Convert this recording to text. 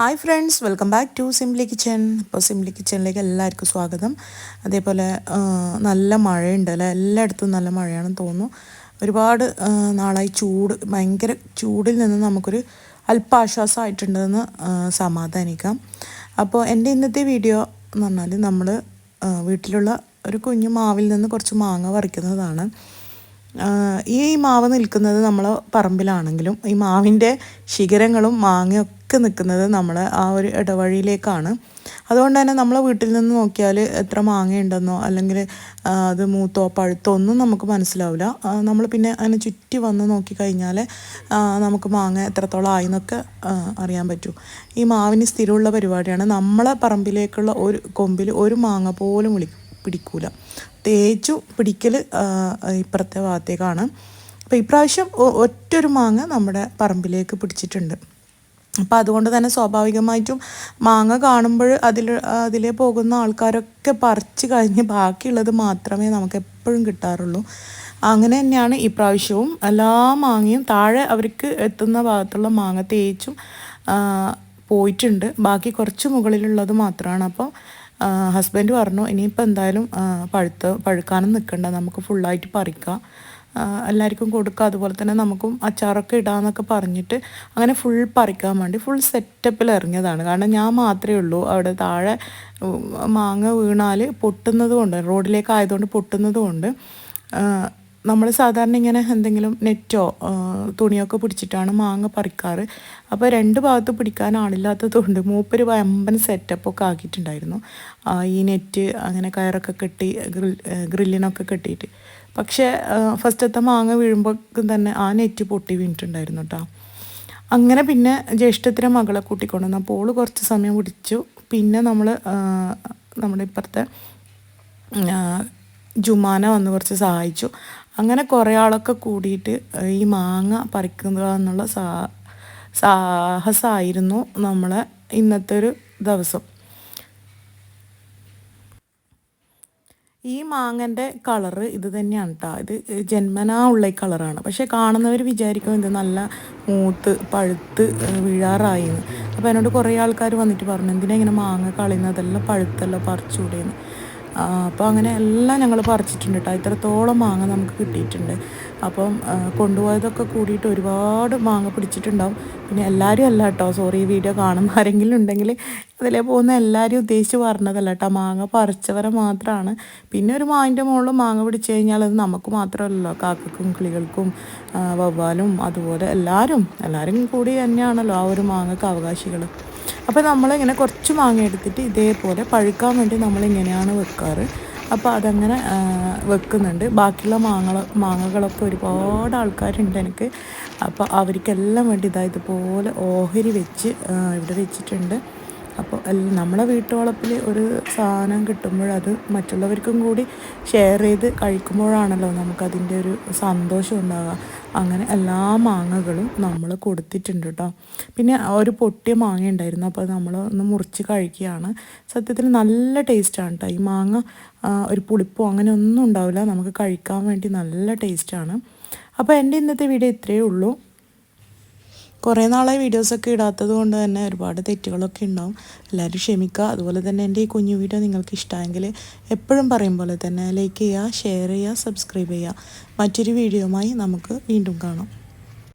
Hi friends welcome back to simply kitchen അപ്പോൾ simply കിച്ചണിലേക്ക് എല്ലാവർക്കും സ്വാഗതം. അതേപോലെ നല്ല മഴയുണ്ട് അല്ലേ? എല്ലായിടത്തും നല്ല മഴയാണെന്ന് തോന്നുന്നു. ഒരുപാട് നാളായി ചൂട് ഭയങ്കര ചൂടിൽ നിന്ന് നമുക്കൊരു അല്പാശ്വാസമായിട്ടുണ്ടെന്ന് സമാധാനിക്കാം. അപ്പോൾ എന്റെ ഇന്നത്തെ വീഡിയോ എന്ന് പറഞ്ഞാൽ നമ്മൾ വീട്ടിലുള്ള ഒരു കുഞ്ഞു മാവിൽ നിന്ന് കുറച്ച് മാങ്ങ പറിക്കുന്നതാണ്. ഈ മാവ് നിൽക്കുന്നത് നമ്മൾ പറമ്പിലാണെങ്കിലും ഈ മാവിന്റെ ശിഖരങ്ങളും മാങ്ങയൊക്കെ നിൽക്കുന്നത് നമ്മൾ ആ ഒരു ഇടവഴിയിലേക്കാണ്. അതുകൊണ്ട് തന്നെ നമ്മളെ വീട്ടിൽ നിന്ന് നോക്കിയാൽ എത്ര മാങ്ങയുണ്ടെന്നോ അല്ലെങ്കിൽ അത് മൂത്തോ പഴുത്തോ ഒന്നും നമുക്ക് മനസ്സിലാവില്ല. നമ്മൾ പിന്നെ അതിനെ ചുറ്റി വന്ന് നോക്കിക്കഴിഞ്ഞാൽ നമുക്ക് മാങ്ങ എത്രത്തോളം ആയി എന്നൊക്കെ അറിയാൻ പറ്റൂ. ഈ മാവിന് സ്ഥിരമുള്ള പരിപാടിയാണ്. നമ്മളെ പറമ്പിലേക്കുള്ള ഒരു കൊമ്പിൽ ഒരു മാങ്ങ പോലും വിളി പിടിക്കൂല. തേച്ചു പിടിക്കൽ ഇപ്പുറത്തെ ഭാഗത്തേക്കാണ്. അപ്പോൾ ഇപ്രാവശ്യം ഒറ്റൊരു മാങ്ങ നമ്മുടെ പറമ്പിലേക്ക് പിടിച്ചിട്ടുണ്ട്. അപ്പോൾ അതുകൊണ്ട് തന്നെ സ്വാഭാവികമായിട്ടും മാങ്ങ കാണുമ്പോൾ അതിൽ അതിലേ പോകുന്ന ആൾക്കാരൊക്കെ പറിച്ച് കഴിഞ്ഞ് ബാക്കിയുള്ളത് മാത്രമേ നമുക്ക് എപ്പോഴും കിട്ടാറുള്ളൂ. അങ്ങനെ തന്നെയാണ് ഈ പ്രാവശ്യവും എല്ലാ മാങ്ങയും താഴെ അവർക്ക് എത്തുന്ന ഭാഗത്തുള്ള മാങ്ങ തേച്ചും പോയിട്ടുണ്ട്. ബാക്കി കുറച്ച് മുകളിലുള്ളത് മാത്രമാണ്. അപ്പോൾ ഹസ്ബൻഡ് പറഞ്ഞു ഇനിയിപ്പോൾ എന്തായാലും പഴുത്ത് പഴുക്കാനും നിൽക്കണ്ട നമുക്ക് ഫുള്ളായിട്ട് പറിക്കാം. എല്ലാവർക്കും കൊടുക്കുക അതുപോലെ തന്നെ നമുക്കും അച്ചാറൊക്കെ ഇടാന്നൊക്കെ പറഞ്ഞിട്ട് അങ്ങനെ ഫുൾ പറിക്കാൻ വേണ്ടി ഫുൾ സെറ്റപ്പിൽ ഇറങ്ങിയതാണ്. കാരണം ഞാൻ മാത്രമേ ഉള്ളൂ. അവിടെ താഴെ മാങ്ങ വീണാൽ പൊട്ടുന്നതുകൊണ്ട് റോഡിലേക്ക് ആയതുകൊണ്ട് നമ്മൾ സാധാരണ ഇങ്ങനെ എന്തെങ്കിലും നെറ്റോ തുണിയൊക്കെ പിടിച്ചിട്ടാണ് മാങ്ങ പറിക്കാറ്. അപ്പോൾ രണ്ട് ഭാഗത്ത് പിടിക്കാൻ ആളില്ലാത്തതുകൊണ്ട് മൂപ്പര് വമ്പൻ സെറ്റപ്പൊക്കെ ആക്കിയിട്ടുണ്ടായിരുന്നു. ഈ നെറ്റ് അങ്ങനെ കയറൊക്കെ കെട്ടി ഗ്രിൽ ഗ്രില്ലിനൊക്കെ കെട്ടിയിട്ട്. പക്ഷേ ഫസ്റ്റത്തെ മാങ്ങ വീഴുമ്പോഴേക്കും തന്നെ ആ നെറ്റ് പൊട്ടി വീണിട്ടുണ്ടായിരുന്നു കേട്ടോ. അങ്ങനെ പിന്നെ ജ്യേഷ്ഠത്തിന്റെ മകളെ കൂട്ടിക്കൊണ്ടുവന്നു അപ്പോൾ കുറച്ച് സമയം പിടിച്ചു. പിന്നെ നമ്മൾ നമ്മുടെ ഇപ്പുറത്തെ ജുമാന വന്ന് കുറച്ച് സഹായിച്ചു. അങ്ങനെ കുറേ ആളൊക്കെ കൂടിയിട്ട് ഈ മാങ്ങ പറിക്കുക എന്നുള്ള സാഹസമായിരുന്നു നമ്മളെ ഇന്നത്തെ ഒരു ദിവസം. ഈ മാങ്ങന്റെ കളറ് ഇത് തന്നെയാണ് കേട്ടോ ഇത് ജന്മനാ ഉള്ള കളറാണ്. പക്ഷേ കാണുന്നവർ വിചാരിക്കും ഇത് നല്ല മൂത്ത് പഴുത്ത് ഏഹ് വീഴാറായി അപ്പോൾ എന്നോട് കുറേ ആൾക്കാർ വന്നിട്ട് പറഞ്ഞു എന്തിനാ ഇങ്ങനെ മാങ്ങ കളയുന്നത്? അതെല്ലാം പഴുത്തല്ല പറിച്ചുകൂടെയെന്ന് അപ്പോൾ അങ്ങനെ എല്ലാം ഞങ്ങൾ പറിച്ചിട്ടുണ്ട് കേട്ടോ ഇത്രത്തോളം മാങ്ങ നമുക്ക് കിട്ടിയിട്ടുണ്ട്. അപ്പം കൊണ്ടുപോയതൊക്കെ കൂടിയിട്ട് ഒരുപാട് മാങ്ങ പിടിച്ചിട്ടുണ്ടാവും. പിന്നെ എല്ലാവരും അല്ല കേട്ടോ സോറി വീഡിയോ കാണുന്ന ആരെങ്കിലും ഉണ്ടെങ്കിൽ അതിലേ പോകുന്ന എല്ലാവരും ഉദ്ദേശിച്ച് പറഞ്ഞതല്ല കേട്ടോ മാങ്ങ പറിച്ചവരെ മാത്രമാണ് പിന്നെ ഒരു മാവിന്റെ മുകളിൽ മാങ്ങ പിടിച്ചു കഴിഞ്ഞാൽ അത് നമുക്ക് മാത്രമല്ലല്ലോ. കാക്കക്കും കിളികൾക്കും വവ്വാലും അതുപോലെ എല്ലാവരും എല്ലാവരും കൂടി തന്നെയാണല്ലോ ആ ഒരു മാങ്ങക്ക് അവകാശികൾ അപ്പോൾ നമ്മളിങ്ങനെ കുറച്ച് മാങ്ങ എടുത്തിട്ട് ഇതേപോലെ പഴുക്കാൻ വേണ്ടി നമ്മളിങ്ങനെയാണ് വെക്കാറ്. അപ്പോൾ അതങ്ങനെ വെക്കുന്നുണ്ട്. ബാക്കിയുള്ള മാങ്ങ മാങ്ങകളൊക്കെ ഒരുപാട് ആൾക്കാരുണ്ട് എനിക്ക്. അപ്പോൾ അവർക്കെല്ലാം വേണ്ടി ഇതാ ഇതുപോലെ ഓഹരി വെച്ച് ഇവിടെ വെച്ചിട്ടുണ്ട്. അപ്പോൾ നമ്മളെ വീട്ടുവളപ്പിൽ ഒരു സാധനം കിട്ടുമ്പോഴത് മറ്റുള്ളവർക്കും കൂടി ഷെയർ ചെയ്ത് കഴിക്കുമ്പോഴാണല്ലോ നമുക്കതിന്റെ ഒരു സന്തോഷം ഉണ്ടാകുക അങ്ങനെ എല്ലാ മാങ്ങകളും നമ്മൾ കൊടുത്തിട്ടുണ്ട് കേട്ടോ. പിന്നെ ഒരു പൊട്ടിയ മാങ്ങ ഉണ്ടായിരുന്നു. അപ്പോൾ നമ്മൾ ഒന്ന് മുറിച്ച് കഴിക്കുകയാണ്. സത്യത്തിൽ നല്ല ടേസ്റ്റാണ് കേട്ടോ. ഈ മാങ്ങ ഒരു പുളിപ്പോ അങ്ങനെ ഒന്നും ഉണ്ടാവില്ല. നമുക്ക് കഴിക്കാൻ വേണ്ടി നല്ല ടേസ്റ്റാണ് അപ്പോൾ എന്റെ ഇന്നത്തെ വീഡിയോ ഇത്രയേ ഉള്ളൂ. കുറേ നാളായി വീഡിയോസൊക്കെ ഇടാത്തത് കൊണ്ട് തന്നെ ഒരുപാട് തെറ്റുകളൊക്കെ ഉണ്ടാവും. എല്ലാവരും ക്ഷമിക്കുക. അതുപോലെ തന്നെ എന്റെ ഈ കുഞ്ഞു വീഡിയോ നിങ്ങൾക്ക് ഇഷ്ടമെങ്കിൽ എപ്പോഴും പറയും പോലെ തന്നെ ലൈക്ക് ചെയ്യുക ഷെയർ ചെയ്യുക സബ്സ്ക്രൈബ് ചെയ്യുക. മറ്റൊരു വീഡിയോയുമായി നമുക്ക് വീണ്ടും കാണാം.